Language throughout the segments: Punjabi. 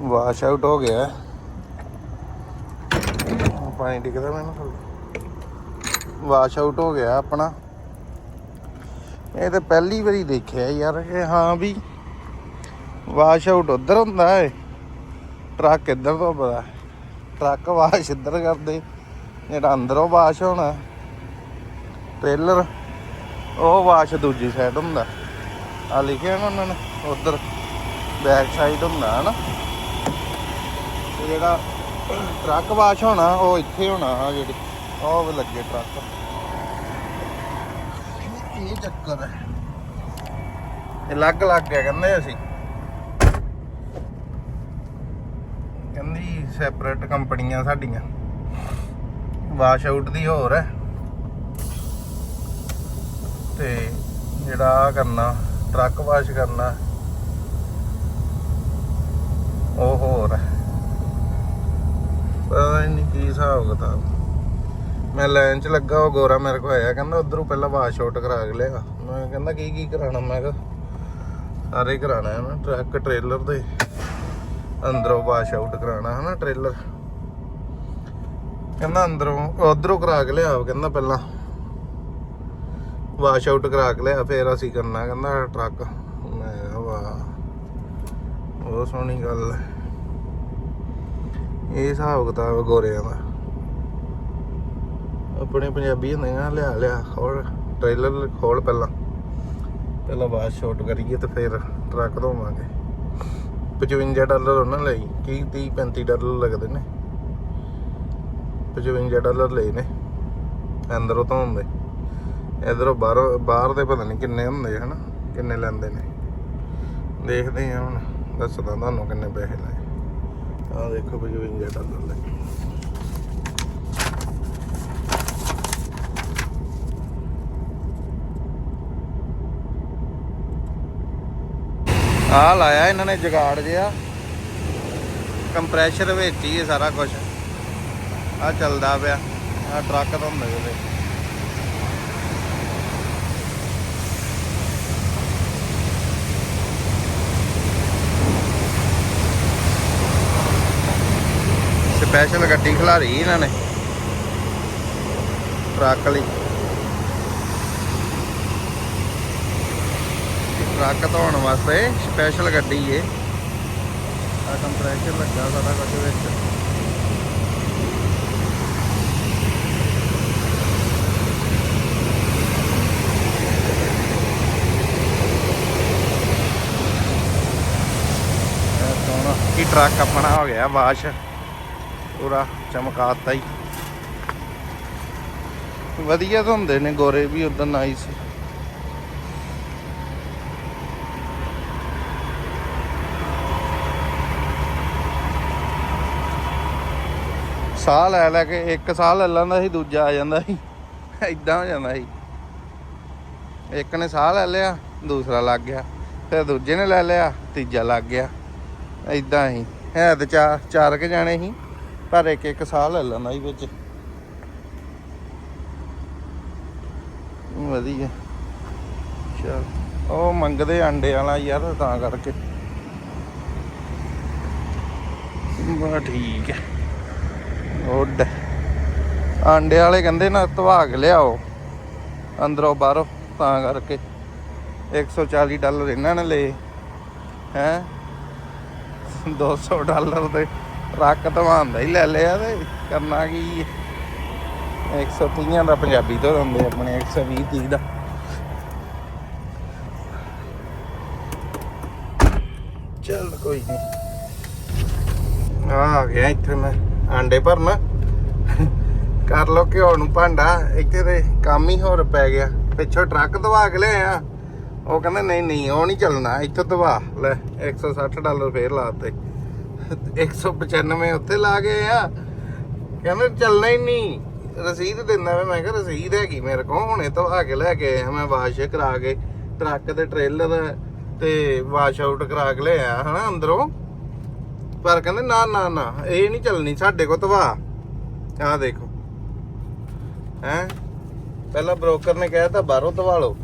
ਵਾਸ਼ ਆਊਟ ਹੋ ਗਿਆ। ਪਾਣੀ ਡਿੱਗਦਾ ਮੈਨੂੰ ਵਾਸ਼ ਆਊਟ ਹੋ ਗਿਆ ਆਪਣਾ। ਇਹ ਤਾਂ ਪਹਿਲੀ ਵਾਰੀ ਦੇਖਿਆ ਯਾਰ ਕਿ ਹਾਂ ਵੀ ਵਾਸ਼ ਆਊਟ ਉਧਰ ਹੁੰਦਾ ਹੈ ਟਰੱਕ ਇੱਧਰ ਤੋਂ ਪਤਾ ਟਰੱਕ ਵਾਸ਼ ਇੱਧਰ ਕਰਦੇ। ਜਿਹੜਾ ਅੰਦਰੋਂ ਵਾਸ਼ ਹੋਣਾ। ਟ੍ਰੇਲਰ, ਉਹ ਵਾਸ਼ ਦੂਜੀ ਸਾਈਡ ਹੁੰਦਾ। ਆ ਲਿਖਿਆ ਨਾ ਉਹਨਾਂ ਨੇ, ਉਧਰ ਬੈਕ ਸਾਈਡ ਹੁੰਦਾ ਹੈ ਨਾ ਜਿਹੜਾ ਟਰੱਕ ਵਾਸ਼ ਹੋਣਾ, ਉਹ ਇੱਥੇ ਹੋਣਾ ਆ ਜਿਹੜੀ, ਉਹ ਲੱਗੇ ਟਰੱਕ। ਇਹ ਚੱਕਰ ਹੈ। ਇਹ ਲੱਗ ਲੱਗ ਗਿਆ ਕਹਿੰਦੇ ਅਸੀਂ। ਕਹਿੰਦੀ ਸੈਪਰੇਟ ਕੰਪਨੀਆਂ ਸਾਡੀਆਂ। ਵਾਸ਼ ਆਊਟ ਦੀ ਹੋਰ ਹੈ। ਤੇ ਜਿਹੜਾ ਆ ਕਰਨਾ, ਟਰੱਕ ਵਾਸ਼ ਕਰਨਾ ਉਹ ਹੋਰ ਹੈ ਪਤਾ ਨਹੀਂ ਕੀ ਹਿਸਾਬ ਕਿਤਾਬ। ਮੈਂ ਲਾਈਨ 'ਚ ਲੱਗਾ, ਉਹ ਗੋਰਾ ਮੇਰੇ ਕੋਲ ਆਇਆ, ਕਹਿੰਦਾ ਉਧਰੋਂ ਪਹਿਲਾਂ ਵਾਸ਼ ਆਊਟ ਕਰਾ ਕੇ ਲਿਆ। ਮੈਂ ਕਹਿੰਦਾ, ਕੀ ਕੀ ਕਰਾਣਾ ਮੈਂ ਕਿਹਾ, ਸਾਰੇ ਕਰਾਣਾ ਹੈ ਨਾ, ਟਰੱਕ, ਟ੍ਰੇਲਰ ਦੇ ਅੰਦਰੋਂ ਵਾਸ਼ ਆਊਟ ਕਰਾਣਾ ਹੈ ਨਾ, ਟ੍ਰੇਲਰ। ਕਹਿੰਦਾ, ਅੰਦਰੋਂ, ਉਧਰੋਂ ਕਰਾ ਕੇ ਲਿਆ ਕਹਿੰਦਾ ਪਹਿਲਾਂ। ਵਾਸ਼ ਆਊਟ ਕਰਾ ਕੇ ਲਿਆ, ਫੇਰ ਅਸੀਂ ਕਰਨਾ, ਕਹਿੰਦਾ, ਟਰੱਕ। ਮੈਂ ਵਾਹ, ਬਹੁਤ ਸੋਹਣੀ ਗੱਲ ਹੈ। ਇਹ ਹਿਸਾਬ ਕਿਤਾਬ ਗੋਰਿਆਂ ਦਾ ਆਪਣੇ ਪੰਜਾਬੀ ਹੁੰਦੇ ਨਾ ਲਿਆ ਲਿਆ, ਖੋਲ ਟ੍ਰੇਲਰ ਖੋਲ ਪਹਿਲਾਂ। ਪਹਿਲਾਂ ਬਾਅਦ ਸ਼ਾਟ ਕਰੀਏ ਤੇ ਫਿਰ ਟਰੱਕ ਧੋਵਾਂਗੇ। 55 ਡਾਲਰ ਉਹਨਾਂ ਲਈ ਕੀ 30 35 ਡਾਲਰ ਲੱਗਦੇ ਨੇ। 55 ਡਾਲਰ ਲਏ ਨੇ, ਅੰਦਰੋਂ ਧੋਂਦੇ ਇਧਰੋਂ ਬਾਹਰੋਂ, ਬਾਹਰ ਦੇ ਪਤਾ ਨਹੀਂ ਕਿੰਨੇ ਹੁੰਦੇ ਹਨਾ, ਕਿੰਨੇ ਲੈਂਦੇ ਨੇ। ਦੇਖਦੇ ਹਾਂ ਹੁਣ, ਦੱਸਦਾ ਤੁਹਾਨੂੰ ਕਿੰਨੇ ਪੈਸੇ ਲਏ। ਆ ਦੇਖੋ 55 ਡਾਲਰ ਲਏ ਆ ਲਾਇਆ ਇਹਨਾਂ ਨੇ ਜਗਾੜ ਜਿਆ ਕੰਪਰੈਸ਼ਰ ਵਿੱਚ ਹੀ ਸਾਰਾ ਕੁਝ ਆ ਚੱਲਦਾ ਪਿਆ। ਆ ਟਰੱਕ ਤੋਂ ਹੁੰਦੇ ਸਪੈਸ਼ਲ ਗੱਡੀ ਖਿਲਾਰੀ ਇਹਨਾਂ ਨੇ। ਟਰੱਕ ਲਈ। ਟਰੱਕ ਧੋਣ ਵਾਸਤੇ ਸਪੈਸ਼ਲ ਗੱਡੀ ਏ। ਆ ਕੰਪਰੈਸ਼ਰ ਲੱਗਾ ਸਾਡਾ ਕੁਝ ਵਿੱਚ। ਇਹ ਟਰੱਕ ਆਪਣਾ ਹੋ ਗਿਆ ਵਾਸ਼ ਪੂਰਾ ਚਮਕਾਤਾ ਹੀ। ਵਧੀਆ ਧੁੰਦੇ ਨੇ ਗੋਰੇ ਵੀ ਉਦੋਂ ਨਾਈਸ ਸਾਹ ਲੈ ਲੈ ਕੇ, ਇੱਕ ਸਾਹ ਲੈ ਲੈਂਦਾ ਸੀ, ਦੂਜਾ ਆ ਜਾਂਦਾ ਸੀ। ਇਦਾਂ ਹੋ ਜਾਂਦਾ ਸੀ। ਇੱਕ ਨੇ ਸਾਹ ਲੈ ਲਿਆ, ਦੂਸਰਾ ਲੱਗ ਗਿਆ। ਫਿਰ ਦੂਜੇ ਨੇ ਲੈ ਲਿਆ, ਤੀਜਾ ਲੱਗ ਗਿਆ। ਇਦਾਂ ਹੀ। ਹੈ ਤੇ ਚਾਰ ਚਾਰ ਕੇ ਜਾਣੇ ਸੀ। ਪਰ ਇੱਕ ਇੱਕ ਸਾਹ ਲੈ ਲੈਂਦਾ ਸੀ ਵਿੱਚ। ਵਧੀਆ। ਚਲ, ਉਹ ਮੰਗਦੇ ਆਂਡੇ ਵਾਲਾ ਯਾਰ, ਤਾਂ ਕਰਕੇ। ਬਾ ਠੀਕ ਹੈ। ਉੱਡ ਆਂਡੇ ਵਾਲੇ ਕਹਿੰਦੇ ਨਾ, ਧਵਾਗ ਲਿਆਓ। ਅੰਦਰੋਂ ਬਾਹਰੋਂ, ਤਾਂ ਕਰਕੇ। 140 ਡਾਲਰ ਇਹਨਾਂ ਨੇ ਲਏ। ਹੈ? 200 ਡਾਲਰ ਦੇ। ਟਰੱਕ ਧਵਾਉਂਦਾ ਹੀ ਲੈ ਲਿਆ ਤੇ ਕਰਨਾ ਕੀ ਹੈ 130 ਦਾ ਪੰਜਾਬੀ ਤੋਂ ਦਿੰਦੇ ਆਪਣੇ 120 30 ਦਾ। ਚੱਲ ਕੋਈ ਨਹੀਂ ਆ ਗਿਆ ਇੱਥੇ ਮੈਂ, ਆਂਡੇ ਭਰਨ। ਕਰ ਲੋ ਘਿਓ ਨੂੰ ਭਾਂਡਾ, ਇੱਥੇ ਤੇ ਕੰਮ ਹੀ ਹੋਰ ਪੈ ਗਿਆ। ਪਿੱਛੋਂ ਟਰੱਕ ਦਵਾ ਕੇ ਲਿਆ ਉਹ ਕਹਿੰਦਾ, ਨਹੀਂ ਨਹੀਂ, ਉਹ ਨਹੀਂ ਚੱਲਣਾ, ਇੱਥੋਂ ਦਵਾ, ਲੈ 160 ਡਾਲਰ ਫੇਰ ਲਾਤੇ 195 ਉੱਥੇ ਲਾ ਗਏ ਆ ਕਹਿੰਦੇ ਚੱਲਣਾ ਹੀ ਨਹੀਂ। ਰਸੀਦ ਦਿੰਦਾ ਵੇ। ਮੈਂ ਕਿਹਾ ਰਸੀਦ ਹੈਗੀ ਮੇਰੇ ਕੋਲ। ਹੁਣੇ ਧਵਾ ਕੇ ਲੈ ਕੇ ਆਇਆ ਮੈਂ ਵਾਸ਼ ਕਰਾ ਕੇ। ਟਰੱਕ ਤੇ ਟ੍ਰੇਲਰ ਤੇ ਵਾਸ਼ ਆਊਟ ਕਰਾ ਕੇ ਲਿਆ ਹਨਾ ਅੰਦਰੋਂ। ਪਰ ਕਹਿੰਦੇ ਨਾ ਨਾ ਨਾ, ਇਹ ਨਹੀਂ ਚੱਲਣੀ ਸਾਡੇ ਕੋਲ ਧਵਾ ਆ ਦੇਖੋ। ਹੈ? ਪਹਿਲਾਂ ਬ੍ਰੋਕਰ ਨੇ ਕਿਹਾ ਤਾਂ ਬਾਹਰੋਂ ਧਵਾ ਲਓ।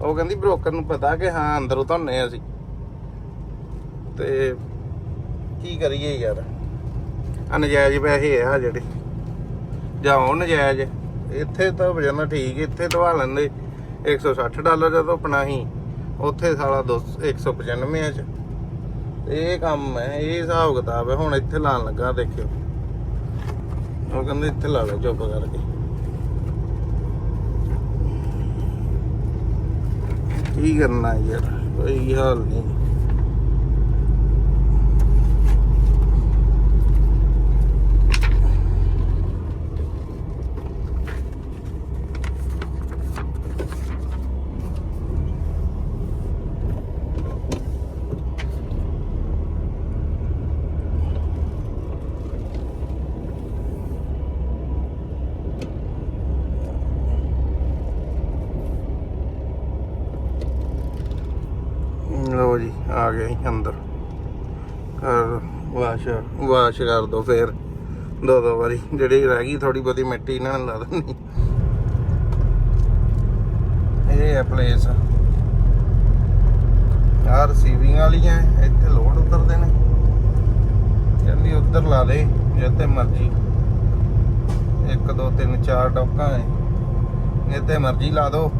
ਉਹ ਕਹਿੰਦੀ ਬ੍ਰੋਕਰ ਨੂੰ ਪਤਾ ਕਿ ਹਾਂ, ਅੰਦਰੋਂ ਧੋਨੇ ਅਸੀਂ। ਤੇ ਕੀ ਕਰੀਏ ਯਾਰ? ਨਜਾਇਜ਼ ਪੈਸੇ ਆ ਜਿਹੜੇ। ਜਾਂ ਉਹ ਨਜਾਇਜ਼? ਇੱਥੇ ਤਾਂ ਵਜਣਾ ਠੀਕ, ਇੱਥੇ ਦਵਾ ਲੈਂਦੇ। 160 ਡਾਲਰ ਜਦੋਂ ਆਪਣਾ ਹੀ, ਉੱਥੇ ਸਾਲਾ 200 195 ਚ। ਇਹ ਕੰਮ ਹੈ, ਇਹ ਹਿਸਾਬ ਕਿਤਾਬ ਹੈ, ਹੁਣ ਇੱਥੇ ਲਾਣ ਲੱਗਾ, ਦੇਖਿਓ। ਉਹ ਕਹਿੰਦੇ ਇੱਥੇ ਲਾ ਲਓ ਚੁੱਪ ਕਰਕੇ। ਕੀ ਕਰਨਾ ਯਾਰ, ਕੋਈ ਹਾਲ ਨਹੀਂ। ਲੋ ਜੀ, ਆ ਗਏ ਅਸੀਂ ਅੰਦਰ। ਕਰ ਵਾਸ਼ ਵਾਸ਼ ਕਰ ਦੋ ਫੇਰ। ਦੋ ਦੋ ਵਾਰੀ, ਜਿਹੜੀ ਰਹਿ ਗਈ ਥੋੜੀ ਬਹੁਤੀ ਮਿੱਟੀ ਇਹਨਾਂ ਨੇ ਲਾ ਦੇਣੀ। ਇਹ ਹੈ ਪਲੇਸ ਆ ਰਸੀਵਿੰਗ ਵਾਲੀਆਂ, ਇੱਥੇ ਲੋਡ ਉਤਰਦੇ ਨੇ। ਕਹਿੰਦੀ ਉੱਧਰ ਲਾ ਦੇ, ਜਿੱਥੇ ਮਰਜ਼ੀ। 1 2 3 4 ਡੋਕਾਂ ਹੈ ਜਿੱਥੇ ਮਰਜ਼ੀ ਲਾ ਦੋ।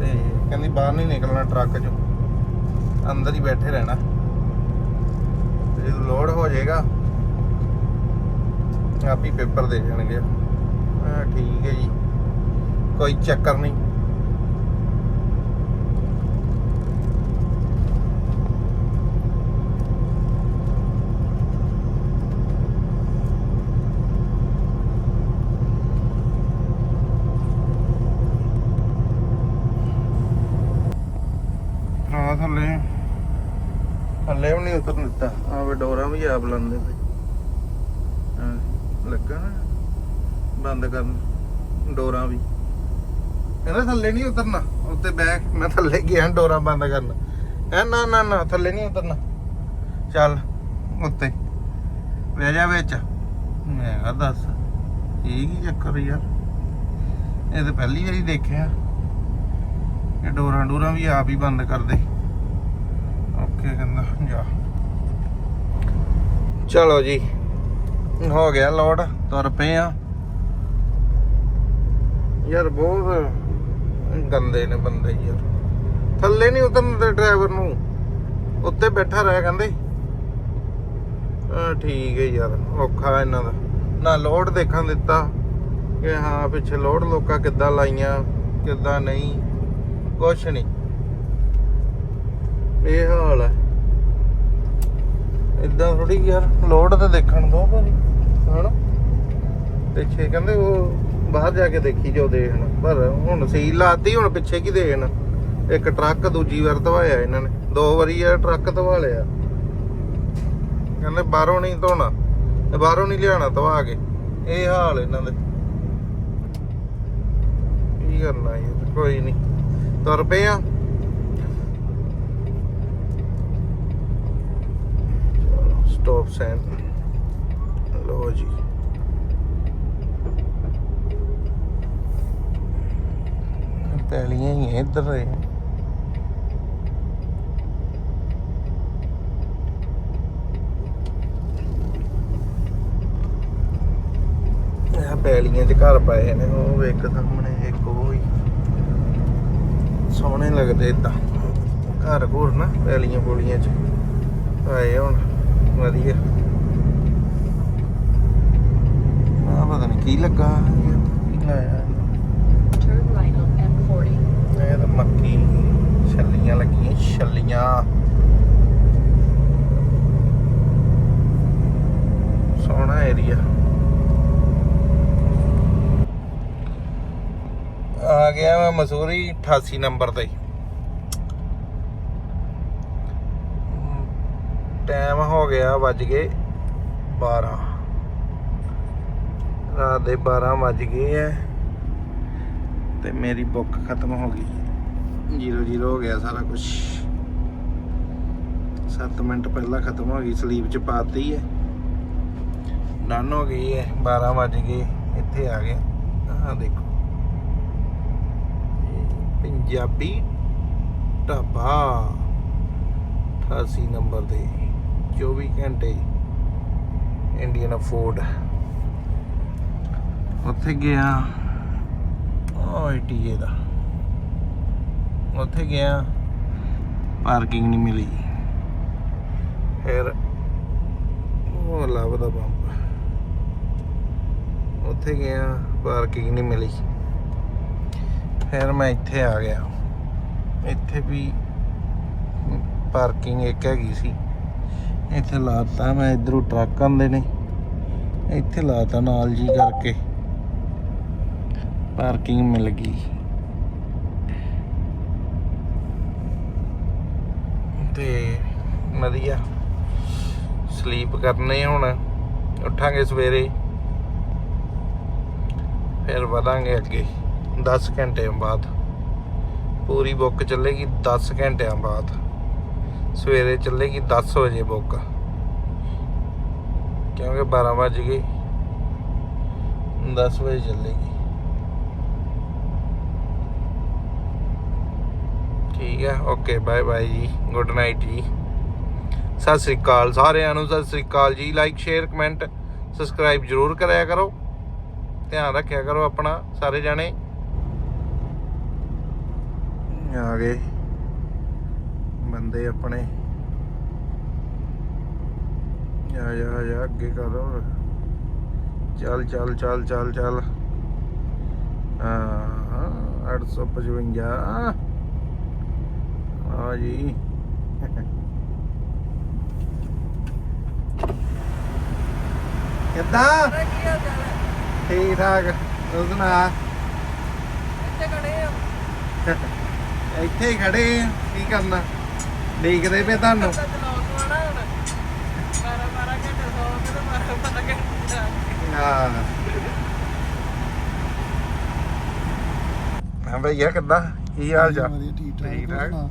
ਤੇ ਕਹਿੰਦੀ ਬਾਹਰ ਨਹੀਂ ਨਿਕਲਣਾ ਟਰੱਕ 'ਚੋਂ। ਅੰਦਰ ਹੀ ਬੈਠੇ ਰਹਿਣਾ। ਜਦੋਂ ਲੋਡ ਹੋ ਜਾਏਗਾ, ਆਪ ਹੀ ਪੇਪਰ ਦੇ ਜਾਣਗੇ। ਠੀਕ ਹੈ ਜੀ, ਕੋਈ ਚੱਕਰ ਨਹੀਂ ਹਾਂ ਥੱਲੇ ਥੱਲੇ ਵੀ ਨਹੀਂ ਉਤਰਨ ਦਿੱਤਾ ਆ ਵੇ ਡੋਰਾਂ ਲਾਉਂਦੇ ਪਏ ਹਾਂ, ਲੱਗਾ ਨਾ। ਬੰਦ ਕਰਨ। ਡੋਰਾਂ ਵੀ। ਕਹਿੰਦਾ ਥੱਲੇ ਨਹੀਂ ਉਤਰਨਾ। ਉੱਤੇ ਬੈਕ ਮੈਂ ਥੱਲੇ ਗਿਆ ਡੋਰਾਂ ਬੰਦ ਕਰਨ। ਐ ਨਾ ਨਾ ਨਾ ਥੱਲੇ ਨਹੀਂ ਉਤਰਨਾ। ਚੱਲ ਉੱਤੇ। ਵੇ ਜਾ ਵਿੱਚ। ਮੈਂ ਕਿਹਾ ਦੱਸ ਇਹ ਕੀ ਚੱਕਰ ਯਾਰ? ਇਹ ਤਾਂ ਪਹਿਲੀ ਵਾਰੀ ਦੇਖਿਆ। ਇਹ ਡੋਰਾਂ ਡੋਰਾਂ ਵੀ ਆਪ ਹੀ ਬੰਦ ਕਰਦੇ। ਓਕੇ ਕਹਿੰਦਾ ਜਾ। ਚਲੋ ਜੀ। ਹੋ ਗਿਆ ਲੋਡ, ਤੁਰ ਪਏ ਆ। ਯਾਰ ਬਹੁਤ ਗੰਦੇ ਨੇ ਬੰਦੇ ਯਾਰ। ਥੱਲੇ ਨਹੀਂ ਉਤਰਨ ਡਰਾਈਵਰ ਨੂੰ। ਉੱਤੇ ਬੈਠਾ ਰਹਿ ਕਹਿੰਦੇ। ਆ ਠੀਕ ਹੈ ਯਾਰ, ਔਖਾ ਇਹਨਾਂ ਦਾ। ਨਾ ਲੋਡ ਦੇਖਣ ਦਿੱਤਾ ਕਿ ਹਾਂ ਪਿੱਛੇ ਲੋਡ ਲੋਕਾਂ ਕਿੱਦਾਂ ਲਾਈਆਂ, ਕਿੱਦਾਂ ਨਹੀਂ, ਕੁਛ ਨਹੀਂ। ਇਹ ਹਾਲ ਹੈ। ਇਦਾਂ ਥੋੜੀ ਯਾਰ ਲੋਡ ਤੇ ਦੇਖਣ ਦੋ ਭਾਜੀ। ਹਨਾ? ਪਿੱਛੇ ਕਹਿੰਦੇ ਉਹ ਬਾਹਰ ਜਾ ਕੇ ਦੇਖੀ ਜੋ ਦੇਖਣ ਪਰ ਹੁਣ ਸੀਲ ਲਾਤੀ, ਹੁਣ ਪਿੱਛੇ ਕੀ ਦੇਖਣ ਇੱਕ ਟਰੱਕ ਦੂਜੀ ਵਾਰ ਧਵਾਇਆ ਇਹਨਾਂ ਨੇ। ਦੋ ਵਾਰੀ ਇਹ ਟਰੱਕ ਧਵਾ ਲਿਆ। ਕਹਿੰਦੇ ਬਾਹਰੋਂ ਨਹੀਂ ਧੋਣਾ, ਤੇ ਬਾਹਰੋਂ ਨਹੀਂ ਲਿਆਣਾ ਧਵਾ ਕੇ। ਇਹ ਹਾਲ ਇਹਨਾਂ ਦੇ। ਕੀ ਕਰਨਾ ਯਾਰ ਕੋਈ ਨਹੀਂ। ਤੁਰ ਪਏ ਆ। ਸਟਾਪ ਸਾਈਨ ਲੋ ਜੀ ਪੈਲੀਆਂ ਹੀ ਇੱਧਰ ਰਹੇ ਪੈਲੀਆਂ 'ਚ ਘਰ ਪਏ ਨੇ ਉਹ ਇੱਕ ਸਾਹਮਣੇ ਇੱਕ ਉਹ ਹੀ ਸੋਹਣੇ ਲੱਗਦੇ ਇਦਾਂ ਘਰ ਘੁਰ ਨਾ ਪੈਲੀਆਂ ਪੋਲੀਆਂ 'ਚ ਆਏ ਹੁਣ ਵਧੀਆ। ਆ ਪਤਾ ਨਹੀਂ ਕੀ ਲੱਗਾ। ਇਹ ਕੀ ਲਾਇਆ Turn right on M40. ਇਹ ਤਾਂ ਮੱਕੀ ਛੱਲੀਆਂ ਲੱਗੀਆਂ ਛੱਲੀਆਂ। ਸੋਹਣਾ ਏਰੀਆ ਆ ਗਿਆ ਮੈਂ ਮਸੂਰੀ 88 ਨੰਬਰ ਤੇ। ਹੋ ਗਿਆ ਵੱਜ ਗਏ 12 ਰਾਤ ਦੇ 12 ਵੱਜ ਗਏ ਐ ਤੇ ਮੇਰੀ ਬੁੱਕ ਖਤਮ ਹੋ ਗਈ। ਜੀਰੋ ਜੀਰੋ ਹੋ ਗਿਆ ਸਾਰਾ ਕੁਝ 7 ਮਿੰਟ ਪਹਿਲਾਂ ਖਤਮ ਹੋ ਗਈ ਸਲੀਪ ਚ ਪਾਤੀ ਹੈ ਡਨ ਹੋ ਗਈ ਹੈ 12 ਵੱਜ ਗਏ, ਇੱਥੇ ਆ ਗਏ ਆਹ ਦੇਖੋ। ਪੰਜਾਬੀ ਢਾਬਾ 88 ਨੰਬਰ ਤੇ। 24 ਘੰਟੇ ਇੰਡੀਅਨ ਫੂਡ ਉੱਥੇ ਗਿਆ ਉਹ ਏਟੀਏ ਦਾ ਉੱਥੇ ਗਿਆ ਪਾਰਕਿੰਗ ਨਹੀਂ ਮਿਲੀ ਫਿਰ ਉਹ ਦਾ ਪੰਪ ਉੱਥੇ ਗਿਆ ਪਾਰਕਿੰਗ ਨਹੀਂ ਮਿਲੀ ਫਿਰ ਮੈਂ ਇੱਥੇ ਆ ਗਿਆ ਇੱਥੇ ਵੀ ਪਾਰਕਿੰਗ ਇੱਕ ਹੈਗੀ ਸੀ ਇੱਥੇ ਲਾਤਾ ਮੈਂ, ਇਧਰੋਂ ਟਰੱਕ ਆਉਂਦੇ ਨੇ। ਇੱਥੇ ਲਾਤਾ ਨਾਲ ਜੀ ਕਰਕੇ। ਪਾਰਕਿੰਗ ਮਿਲ ਗਈ। ਤੇ ਵਧੀਆ। ਸਲੀਪ ਕਰਨੇ ਹੁਣ। ਉੱਠਾਂਗੇ ਸਵੇਰੇ। ਫਿਰ ਵਧਾਂਗੇ ਅੱਗੇ। 10 ਘੰਟਿਆਂ ਬਾਅਦ। ਪੂਰੀ ਬੁੱਕ ਚੱਲੇਗੀ 10 ਘੰਟਿਆਂ ਬਾਅਦ। ਸਵੇਰੇ ਚੱਲੇਗੀ 10 ਵਜੇ ਬੁੱਕ ਕਿਉਂਕਿ 12 ਵਜ ਗਏ। 10 ਵਜੇ ਚੱਲੇਗੀ। ਠੀਕ ਹੈ ਓਕੇ ਬਾਏ ਬਾਏ ਜੀ। ਗੁੱਡ ਨਾਈਟ ਜੀ। ਸਤਿ ਸ੍ਰੀ ਅਕਾਲ ਸਾਰਿਆਂ ਨੂੰ, ਸਤਿ ਸ੍ਰੀ ਅਕਾਲ ਜੀ। ਲਾਈਕ ਸ਼ੇਅਰ ਕਮੈਂਟ ਸਬਸਕ੍ਰਾਈਬ ਜਰੂਰ ਕਰਿਆ ਕਰੋ। ਧਿਆਨ ਰੱਖਿਆ ਕਰੋ ਆਪਣਾ, ਸਾਰੇ ਜਾਣੇ। ਆ ਗਏ। ਬੰਦੇ ਆਪਣੇ। ਜਾ ਜਾ ਜਾ ਅੱਗੇ ਕਰੋ ਚੱਲ ਚੱਲ ਚੱਲ ਚੱਲ ਚੱਲ। ਹਾਂ 855 ਆ ਜੀ। ਕਿੱਦਾਂ? ਠੀਕ ਠਾਕ ਤੂੰ ਸੁਣਾ? ਇੱਥੇ ਹੀ ਖੜੇ ਆ। ਕੀ ਕਰਨਾ? ਦੇਖਦੇ ਪਏ ਤੁਹਾਨੂੰ। ਹਾਂ ਹਾਂ। ਭਈਆ ਕਿੱਦਾਂ? ਕੀ ਹਾਲ ਚਾਲ? ਵਧੀਆ ਠੀਕ ਠਾਕ। ਠੀਕ ਤੂੰ ਠਾਕ। ਸੁਣਾ?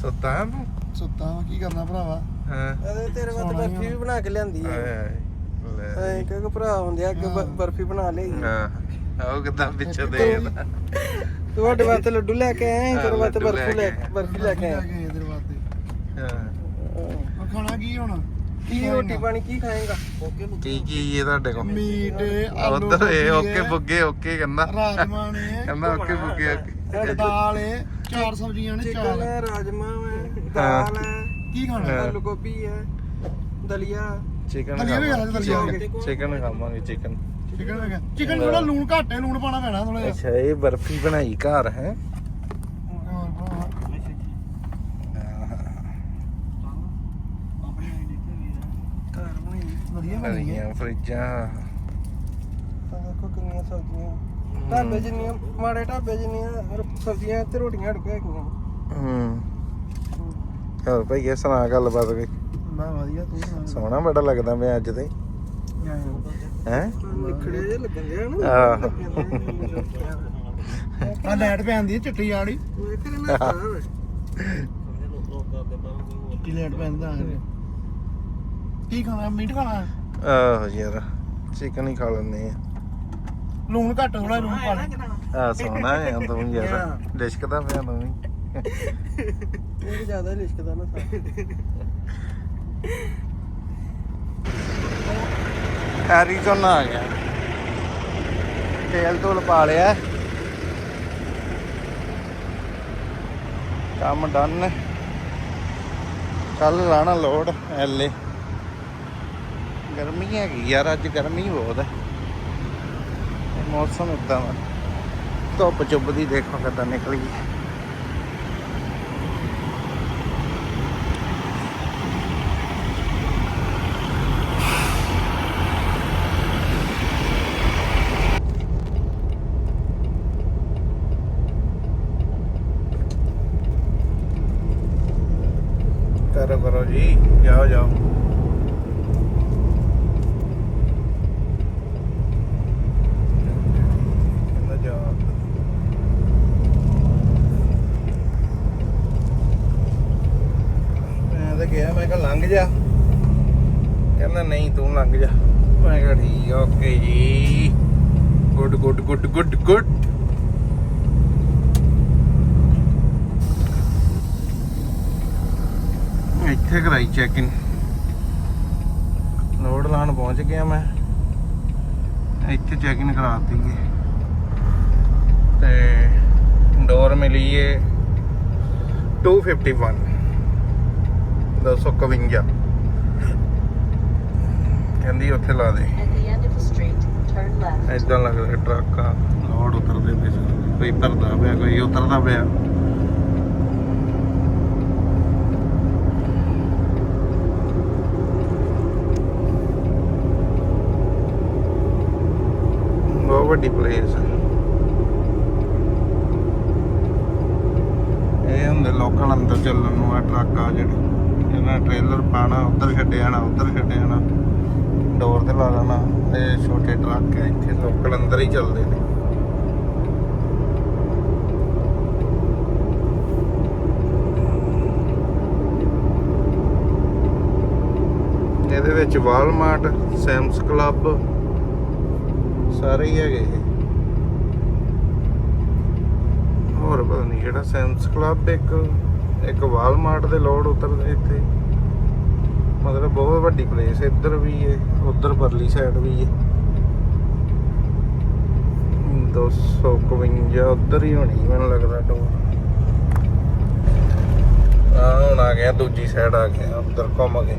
ਸੁੱਤਾ ਹੈ ਤੂੰ? ਸੁੱਤਾ ਵਾਂ, ਕੀ ਕਰਨਾ ਭਰਾਵਾ? ਹਾਂ। ਅਰੇ ਤੇਰੇ ਵਾਸਤੇ ਬਰਫੀ ਵੀ ਬਣਾ ਕੇ ਲਿਆਂਦੀ ਹੈ ਹਾਏ, ਲੈ। ਐ ਕਿ ਭਰਾ ਹੁੰਦੇ ਆ ਹਾਂ। ਬਰਫੀ ਬਣਾ ਲਈ। ਹਾਂ। ਉਹ ਕਿੱਦਾਂ ਪਿੱਛੇ ਦੇਖਦਾ ਤੁਹਾਡੇ ਵਾਸਤੇ ਲੱਡੂ ਲੈ ਕੇ ਆਏ ਹਾਂ, ਤੇਰੇ ਵਾਸਤੇ ਬਰਫੀ ਲੈ ਕੇ। ਬਰਫੀ ਲੈ ਕੇ ਆਏ ਹਾਂ ਹੁਣ ਖਾਣਾ ਕੀ ਹੁਣ? ਕੀ ਰੋਟੀ ਪਾਣੀ ਕੀ ਖਾਏਗਾ? ਕੀ ਕੀ ਹੈ ਤੁਹਾਡੇ ਕੋਲ? ਮੀਟ ਆਲੂ ਉਧਰ ਇਹ ਓਕੇ ਹੈ, ਬੁੱਗੇ ਓਕੇ ਕਹਿੰਦਾ। ਰਾਜਮਾ ਨੇ। ਕਹਿੰਦਾ ਓਕੇ ਬੁੱਗੇ ਓਕੇ। ਦਾਲ ਏ ਚਾਰ ਸਬਜ਼ੀਆਂ ਨੇ ਚਿਕਨ ਹੈ ਰਾਜਮਾ ਹੈ ਦਾਲ ਹੈ। ਕੀ ਖਾਣਾ? ਹਾਂ। ਆਲੂ ਗੋਭੀ ਹੈ ਦਲੀਆ। ਚਿਕਨ। ਚਿਕਨ ਖਾਵਾਂਗੇ ਚਿਕਨ। ਚਿਕਨ ਹੈਗਾ ਚਿਕਨ ਥੋੜਾ ਲੂਣ ਘੱਟ ਹੈ ਲੂਣ ਪਾਣਾ ਪੈਣਾ ਥੋੜਾ ਜਿਹਾ। ਅੱਛਾ ਇਹ ਬਰਫੀ ਬਣਾਈ ਘਰ ਹੈ ਹੋਰ ਭਰਾਵਾ। ਘਰ ਬਣਾਈ ਬਣੀਆਂ ਫਰਿੱਜਾਂ? ਤਾਂ ਦੇਖੋ ਕਿੰਨੀਆਂ ਸਬਜ਼ੀਆਂ। ਢਾਬੇ ਜਿੰਨੀਆਂ ਮਾੜੇ ਢਾਬੇ ਜਿੰਨੀਆਂ ਸਬਜ਼ੀਆਂ ਤੇ ਰੋਟੀਆਂ ਅੜਕੀਆਂ ਹੈਗੀਆਂ। ਹੂੰ। ਹੋਰ ਭਈਆ ਸੁਣਾ ਗੱਲਬਾਤ ਕੋਈ। ਮੈਂ ਵਧੀਆ ਤੂੰ ਸੁਣਾ। ਸੋਹਣਾ ਬੜਾ ਲੱਗਦਾ ਮੈਂ ਅੱਜ ਤੇ। ਹੈ। ਨਿਖੜੇ ਜੇ ਲੱਗਣ ਦੇ ਹਨ ਆਹੋ। ਆ ਲਾਈਟ ਪੈਂਦੀ ਹੈ ਚਿੱਟੀ ਆੜੀ ਚਿੱਟੀ ਲਾਈਟ ਪੈਂਦਾ ਕੀ ਖਾਣਾ ਮੀਟ ਖਾਣਾ? ਆਹੋ ਯਾਰ ਚਿਕਨ ਹੀ ਖਾ ਲੈਂਦੇ ਆ। ਲੂਣ ਘੱਟ ਥੋੜਾ ਲੂਣ ਪਾ ਲੈ। ਆ ਸੋਹਣਾ ਹੈ ਤੂੰ ਯਾਰ ਲਿਸ਼ਕਦਾ ਪਿਆ ਤੂੰ ਵੀ। ਇਹ ਜ਼ਿਆਦਾ ਲਿਸ਼ਕਦਾ ਨਾ ਸਾ ਐਰੀਜ਼ੋਨਾ ਆ ਗਿਆ। ਤੇਲ ਤੂਲ ਪਾ ਲਿਆ। ਕੰਮ ਡਨ। ਕੱਲ ਲਾਣਾ ਲੋਡ ਐਲੇ ਗਰਮੀ ਹੈਗੀ ਯਾਰ, ਅੱਜ ਗਰਮੀ ਬਹੁਤ ਹੈ। ਇਹ ਮੌਸਮ ਇਦਾਂ ਦਾ ਧੁੱਪ ਚੁੱਪ ਦੀ ਦੇਖੋ ਕਿੱਦਾਂ ਨਿਕਲ। ਗਈ ਕਰੋ ਕਰੋ ਜੀ ਜਾਓ ਜਾਓ ਕਹਿੰਦਾ ਜਾ ਮੈਂ ਤਾਂ ਗਿਆ ਮੈਂ ਕਿਹਾ ਲੰਘ ਜਾ ਕਹਿੰਦਾ ਨਹੀਂ ਤੂੰ ਲੰਘ ਜਾ ਮੈਂ ਕਿਹਾ ਠੀਕ ਆ ਓਕੇ ਜੀ good good good good good ਇੱਥੇ ਕਰਾਈ ਚੈੱਕ ਇਨ ਲੋਡ ਲਾਣ ਪਹੁੰਚ ਗਿਆ ਮੈਂ। ਇੱਥੇ ਚੈੱਕ ਇਨ ਕਰਾਤੀ ਏ ਤੇ ਡੋਰ ਮਿਲੀ ਏ 251 251 ਕਹਿੰਦੀ ਉੱਥੇ ਲਾ ਦੇ. ਇਦਾਂ ਲੱਗ ਰਿਹਾ ਟਰੱਕ ਆ। ਲੋਡ ਉਤਰਦੇ ਪਏ ਕੋਈ ਭਰਦਾ ਪਿਆ ਕੋਈ ਉਤਰਦਾ ਪਿਆ ਬਹੁਤ ਵੱਡੀ ਪਲੇਸ ਇਹ ਹੁੰਦੇ ਲੋਕਲ ਅੰਦਰ ਚੱਲਣ ਨੂੰ ਆ ਟਰੱਕ ਆ ਜਿਹੜੇ। ਇਹਨਾਂ ਟ੍ਰੇਲਰ ਪਾਣਾ ਉੱਧਰ ਛੱਡ ਜਾਣਾ ਉੱਧਰ ਛੱਡ ਜਾਣਾ ਡੋਰ ਤੇ ਲਾ ਲੈਣਾ, ਇਹ ਛੋਟੇ ਟਰੱਕ ਆ, ਇੱਥੇ ਲੋਕਲ ਅੰਦਰ ਹੀ ਚੱਲਦੇ ਨੇ। ਇਹਦੇ ਵਿੱਚ ਵਾਲਮਾਰਟ ਸੈਮਸ ਕਲੱਬ ਸਾਰੇ ਹੀ ਹੈਗੇ ਹੋਰ ਪਤਾ ਨਹੀਂ ਕਿਹੜਾ ਸੈਮਸ ਕਲੱਬ ਇੱਕ ਇੱਕ ਵਾਲਮਾਰਟ ਦੇ ਲੋਡ ਉਤਰਦੇ ਇੱਥੇ। ਮਤਲਬ ਬਹੁਤ ਵੱਡੀ ਪਲੇਸ ਇੱਧਰ ਵੀ ਹੈ, ਉੱਧਰ ਪਰਲੀ ਸਾਈਡ ਵੀ ਹੈ। 251 ਉੱਧਰ ਹੀ ਹੋਣੀ, ਮੈਨੂੰ ਲੱਗਦਾ ਡੋਰ ਆ ਹੁਣ ਆ ਗਿਆ, ਦੂਜੀ ਸਾਈਡ ਆ ਗਿਆ, ਉੱਧਰ ਘੁੰਮ ਗਏ।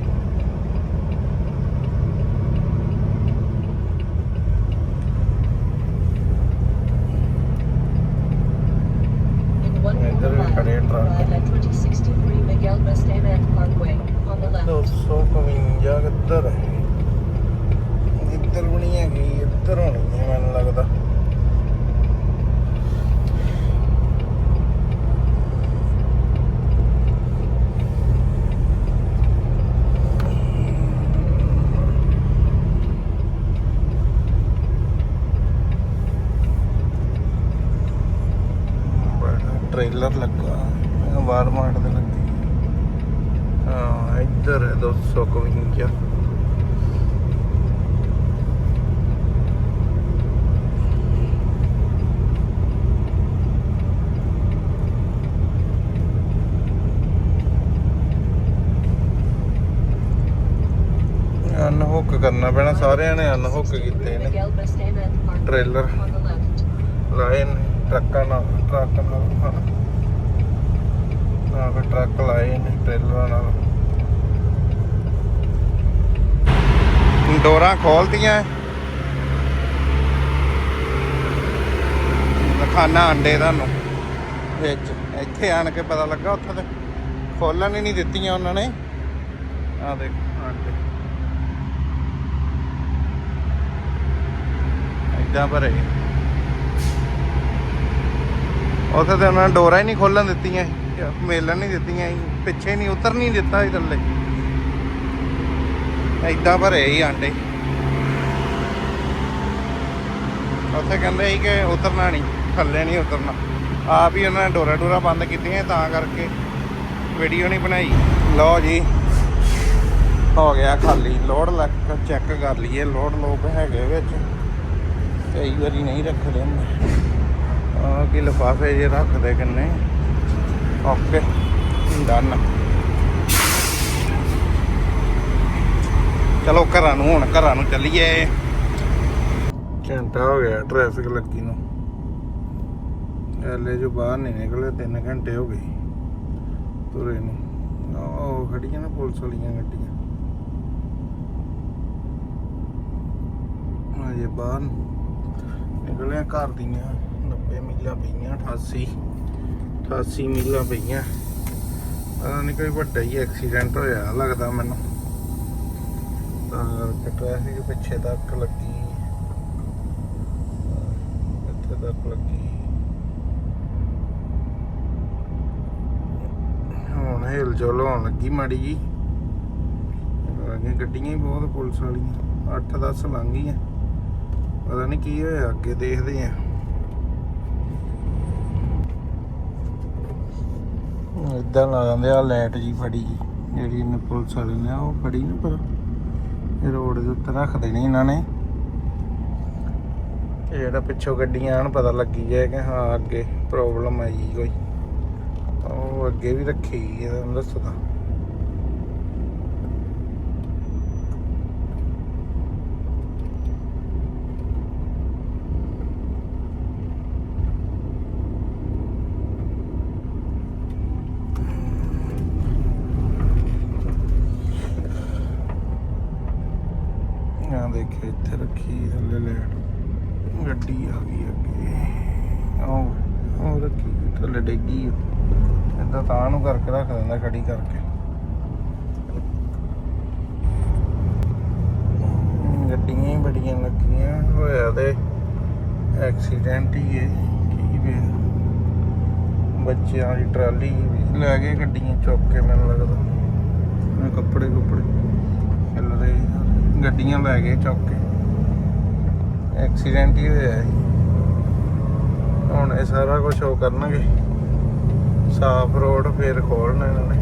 ਟ੍ਰੇਲਰ ਲੱਗਾ ਵਾਰਮਾਰਟ ਦੇ ਲੱਗੇ। ਹਾਂ ਇੱਧਰ ਹੈ 251 ਅਨਹੁੱਕ ਕਰਨਾ ਪੈਣਾ ਸਾਰਿਆਂ ਨੇ ਅਨਹੁੱਕ ਕੀਤੇ ਨੇ। Left. ਲਾਏ ਨੇ ਟਰੱਕਾਂ ਨਾਲ ਟਰੱਕ ਨਾਲ। ਹਾਂ ਫਿਰ ਟਰੱਕ ਲਾਏ ਨੇ ਟ੍ਰੇਲਰਾਂ ਨਾਲ। ਡੋਰਾਂ ਖੋਲਦੀਆਂ ਦਿਖਾਣਾ ਅੰਡੇ ਤੁਹਾਨੂੰ। ਵਿੱਚ ਇੱਥੇ ਆਣ ਕੇ ਪਤਾ ਲੱਗਾ ਉੱਥੇ ਤੇ। ਖੋਲਣ ਹੀ ਨਹੀਂ ਦਿੱਤੀਆਂ ਉਹਨਾਂ ਨੇ। ਆ ਦੇਖ, ਅੰਡੇ। ਏਦਾਂ ਭਰੇ। ਉੱਥੇ ਤੇ ਉਹਨਾਂ ਨੇ ਡੋਰਾਂ ਹੀ ਨਹੀਂ ਖੋਲਣ ਦਿੱਤੀਆਂ। ਮੇਲਣ ਨਹੀਂ ਦਿੱਤੀਆਂ ਸੀ, ਪਿੱਛੇ ਨਹੀਂ ਉਤਰ ਨਹੀਂ ਦਿੱਤਾ ਸੀ ਥੱਲੇ। ਏਦਾਂ ਭਰੇ ਹੀ ਆਂਡੇ। ਉੱਥੇ ਕਹਿੰਦੇ ਸੀ ਕਿ ਉਤਰਨਾ ਨਹੀਂ ਥੱਲੇ ਨਹੀਂ ਉਤਰਨਾ। ਆਪ ਹੀ ਉਹਨਾਂ ਨੇ ਡੋਰਾ ਡੋਰਾ ਬੰਦ ਕੀਤੀਆਂ ਤਾਂ ਕਰਕੇ ਵੀਡੀਓ ਨਹੀਂ ਬਣਾਈ। ਲਓ ਜੀ ਹੋ ਗਿਆ ਖਾਲੀ। ਲੋਡ ਲੱਗ ਚੈੱਕ ਕਰ ਲਈਏ ਲੋਡ ਲੋਕ ਹੈਗੇ ਵਿੱਚ। ਕਈ ਵਾਰੀ ਨਹੀਂ ਰੱਖਦੇ ਹੁੰਦੇ। ਆ ਕੀ ਲਿਫਾਫੇ ਜੇ ਰੱਖਦੇ ਕਿੰਨੇ। Okay, done. ਚਲੋ, ਘਰਾਂ ਨੂੰ ਹੁਣ, ਘਰਾਂ ਨੂੰ ਚੱਲੀਏ। ਘੰਟਾ ਹੋ ਗਿਆ ਟ੍ਰੈਫਿਕ ਲੱਗੀ ਨੂੰ। ਐਲੇ ਜੋ ਬਾਹਰ ਨਹੀਂ ਨਿਕਲੇ 3 ਘੰਟੇ ਹੋ ਗਏ। ਤੁਰੇ ਨੂੰ। ਉਹ ਖੜੀਆਂ ਨਾ ਪੁਲਿਸ ਵਾਲੀਆਂ ਗੱਡੀਆਂ। ਅਜੇ ਬਾਹਰ ਨਿਕਲਿਆ ਘਰ ਦੀਆਂ 90 ਮੀਲਾਂ ਪਈਆਂ 88 88 ਮੀਲਾਂ ਪਈਆਂ। ਪਤਾ ਨਹੀਂ ਕੋਈ ਵੱਡਾ ਹੀ ਐਕਸੀਡੈਂਟ ਹੋਇਆ, ਲੱਗਦਾ ਮੈਨੂੰ। ਤਾਂ ਟ੍ਰੈਫਿਕ ਪਿੱਛੇ ਤੱਕ ਲੱਗੀ। ਇੱਥੇ ਤੱਕ ਲੱਗੀ। ਹੁਣ ਹਿਲ ਜੁਲ ਹੋਣ ਲੱਗੀ ਮਾੜੀ ਜੀ। ਅੱਗੇ ਗੱਡੀਆਂ ਹੀ ਬਹੁਤ ਪੁਲਿਸ ਵਾਲੀਆਂ। 8-10 ਲੰਘ ਗਈਆਂ। ਪਤਾ ਨਹੀਂ ਕੀ ਹੋਇਆ, ਅੱਗੇ ਦੇਖਦੇ ਆ ਇਦਾਂ ਲਾ ਦਿੰਦੇ ਆ, ਲਾਈਟ ਜੀ ਫੜੀ ਜੀ। ਜਿਹੜੀ ਇਹਨੇ ਪੁਲਿਸ ਵਾਲੇ ਨੇ, ਉਹ ਫੜੀ ਨਾ ਪਰ ਇਹ ਰੋਡ ਦੇ ਉੱਤੇ ਰੱਖ ਦੇਣੀ ਇਹਨਾਂ ਨੇ। ਤੇ ਜਿਹੜਾ ਪਿੱਛੋਂ ਗੱਡੀਆਂ ਆਣ, ਪਤਾ ਲੱਗੀ ਜਾਏ ਕਿ ਹਾਂ, ਅੱਗੇ ਪ੍ਰੋਬਲਮ ਆਈ ਕੋਈ। ਉਹ ਅੱਗੇ ਵੀ ਰੱਖੀ ਹੈ ਤੁਹਾਨੂੰ ਦੱਸਦਾ ਇੱਥੇ ਰੱਖੀ ਥੱਲੇ ਲੈ ਗੱਡੀ ਆ ਗਈ ਅੱਗੇ ਉਹ ਉਹ ਰੱਖੀ ਥੱਲੇ ਡੇਗੀ ਇਦਾਂ ਤਾਂ ਨੂੰ ਕਰਕੇ ਰੱਖ ਦਿੰਦਾ ਖੜੀ ਕਰਕੇ ਗੱਡੀਆਂ ਲੱਗੀਆਂ। ਹੋਇਆ ਤੇ ਐਕਸੀਡੈਂਟ ਹੀ ਹੈ ਕੀ ਵੇ? ਬੱਚਿਆਂ ਦੀ ਟਰਾਲੀ ਵੀ ਲੈ ਗਏ ਗੱਡੀਆਂ ਚੁੱਕ ਕੇ ਮੈਨੂੰ ਲੱਗਦਾ। ਮੈਂ ਕੱਪੜੇ ਕੁੱਪੜੇ ਹਿੱਲ ਰਹੇ ਗੱਡੀਆਂ ਲੈ ਗਏ ਚੁੱਕ ਕੇ। ਐਕਸੀਡੈਂਟ ਹੀ ਹੋਇਆ ਸੀ ਹੁਣ ਇਹ ਸਾਰਾ ਕੁਝ ਉਹ ਕਰਨਗੇ। ਸਾਫ਼ ਰੋਡ ਫੇਰ ਖੋਲਣਾ ਇਹਨਾਂ ਨੇ।